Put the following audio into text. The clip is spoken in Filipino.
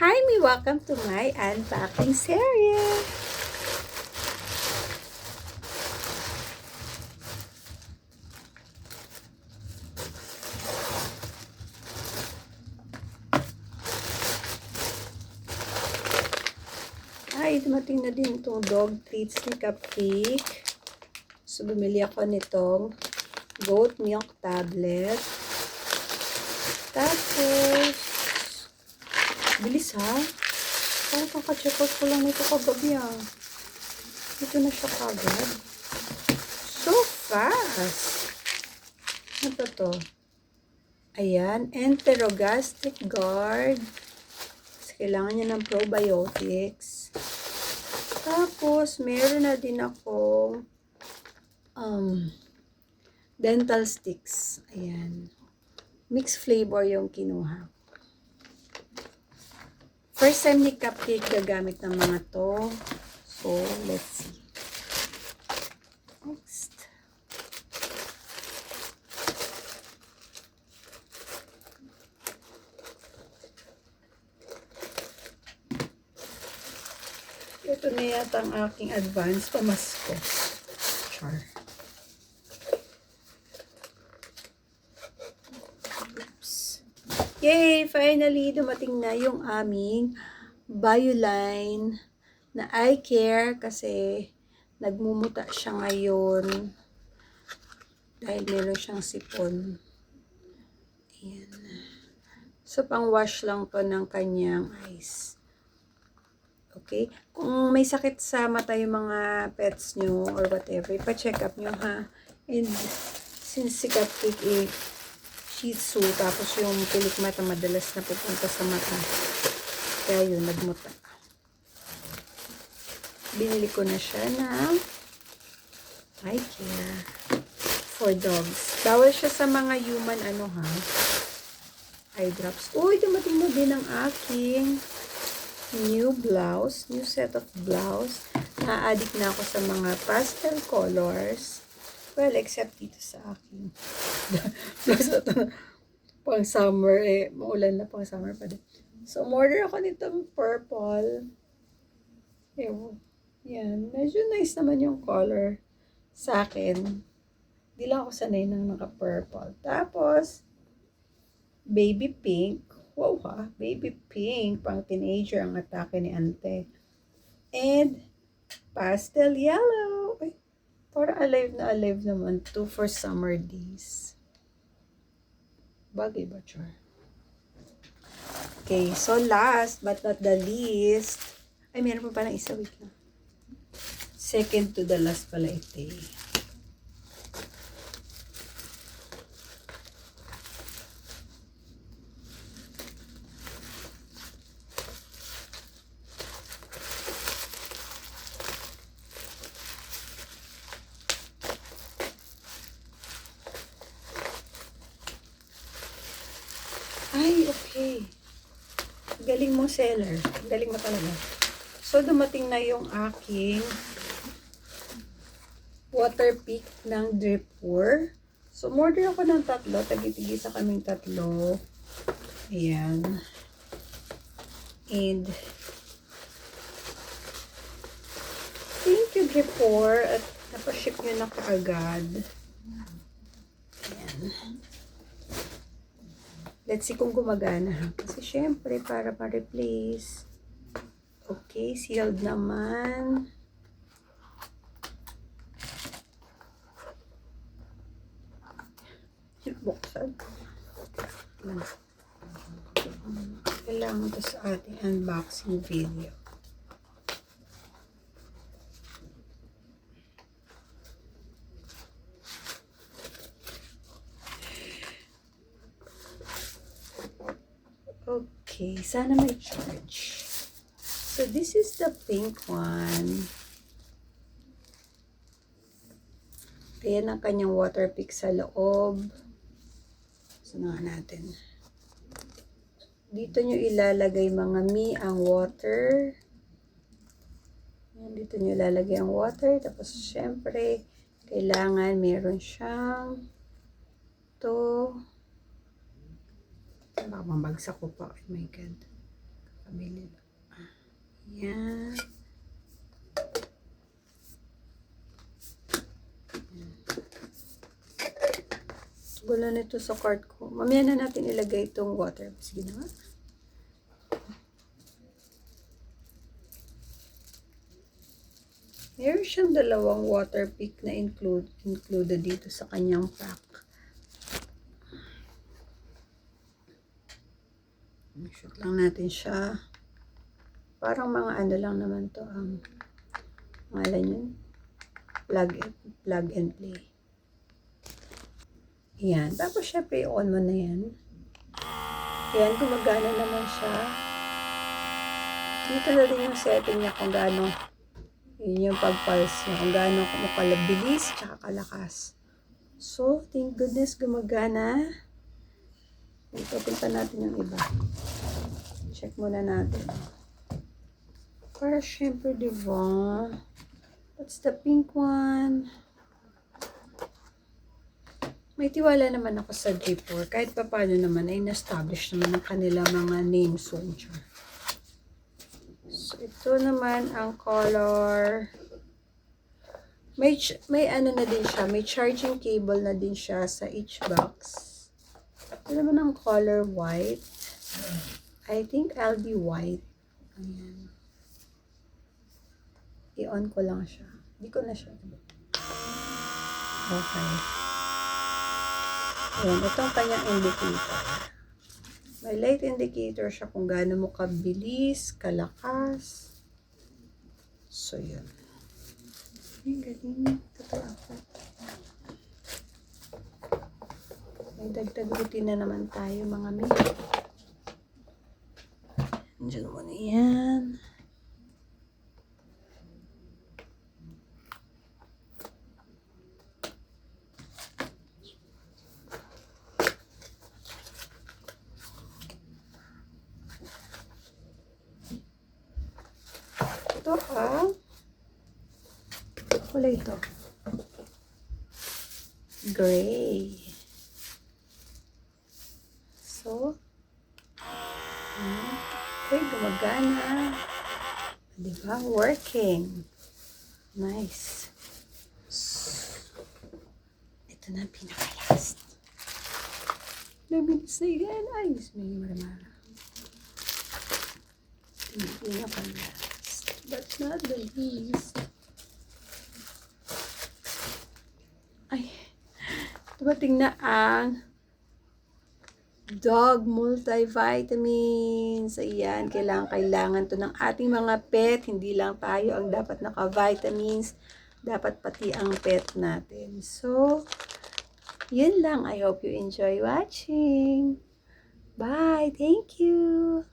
Hi, me! Welcome to my unpacking series! Ay, dumating na din itong dog treats ni Cupcake. So, bumili ako nitong goat milk tablet. Tapos, bilis ha. Parang kaka-check out ko lang nito kagabi ah. Ito na siya kagad. So fast. Ano ba to? Ayan, enterogastric guard. Kasi kailangan niya ng probiotics. Tapos, meron na din ako um, dental sticks. Ayan. Mixed flavor yung kinuha. First time ni Cupcake gagamit ng mga to. So, let's see. Next. Ito na yata ang aking advance pamasko. Char. Oops. Yay! Finally, dumating na yung aming Bioline na eye care kasi nagmumuta siya ngayon dahil meron siyang sipon. Ayan. So, pang wash lang to ng kanyang eyes. Okay? Kung may sakit sa mata yung mga pets nyo or whatever, ipa-check up nyo ha. And since si Cupcake eh, Shih Tzu, tapos yung pilik mata madalas na pupunta sa mata. Kaya yun, nagmuta. Binili ko na siya ng care for dogs. Bawal siya sa mga human ano ha, eye drops. Uy, dumating na din ang aking new blouse, new set of blouse. Na-addict na ako sa mga pastel colors. Well, except dito sa akin. to. Pang summer eh. Maulan na pang summer pa din. So, order ako nitong purple. Ewan. Yan. Medyo nice naman yung color sa akin. Hindi lang ako sanay ng naka-purple. Tapos, baby pink. Wow ha, baby pink. Pang teenager ang atake ni ante. And, pastel yellow. Para alive na alive naman to for summer days. Bagay ba, Char? Okay, so last but not the least, ay, meron pa pala isa, wait lang. Second to the last pala ito eh. Ay, okay. Galing mo, seller. Galing mo talaga. So, dumating na yung aking water pick ng dripper. So, order ako ng tatlo. Tagitigi sa kaming tatlo. Ayan. And, thank you, dripper. At napaship nyo na kaagad. Ayan. Let's see kung gumagana. Kasi syempre, para ma-replace. Okay, sealed naman. Buksan. Kailangan to sa ating unboxing video. Okay, sana may charge. So, this is the pink one. Ayan ang kanyang water pick sa loob. Sunahan natin. Dito nyo ilalagay mga mi ang water. Ayan, dito nyo ilalagay ang water. Tapos, syempre, kailangan meron siyang to Baka mabagsak ko pa. Oh my God. Kabili. Yan. Wala nito sa cart ko. Mamaya na natin ilagay itong water. Sige na nga. Meron siyang dalawang water pick na include, included dito sa kanyang pack. Shoot lang natin siya. Parang mga ano lang naman to. Um, ngalan yun. Plug and, plug and play. Yan. Tapos syempre, on mo na yan. Yan, gumagana naman siya. Dito na din yung setting niya kung gaano yun yung pag-pulse niya. Kung gaano mo kalabilis tsaka kalakas. So, thank goodness gumagana. Ito, punta natin yung iba. Check muna natin. Para syempre, di ba? That's the pink one. May tiwala naman ako sa J4. Kahit pa paano naman ay na-establish naman ang kanila mga name soldier. So, ito naman ang color. May, may ano na din siya. May charging cable na din siya sa each box. Ito naman ang color white. I think I'll be white. Ayan. I-on ko lang siya. Hindi ko na siya. Okay. Ayan. Ito ang kanyang indicator. May light indicator siya kung gaano mo kabilis, kalakas. So, yun. Ay, galing. Totoo. May dagdag routine na naman tayo, mga may. Diyan mo na yan. Ito ah. Kulay ito. Gray. So, hmm, okay, gumagana. Diba? Working. Nice. Ito na ang pinaka-last. Nabilis na yan. Ayos mo yung maramara. Ito na ang But not the least. Ay, dumating na ang dog multivitamins. Ayan, kailangan, kailangan to ng ating mga pet. Hindi lang tayo ang dapat naka-vitamins. Dapat pati ang pet natin. So, yun lang. I hope you enjoy watching. Bye. Thank you.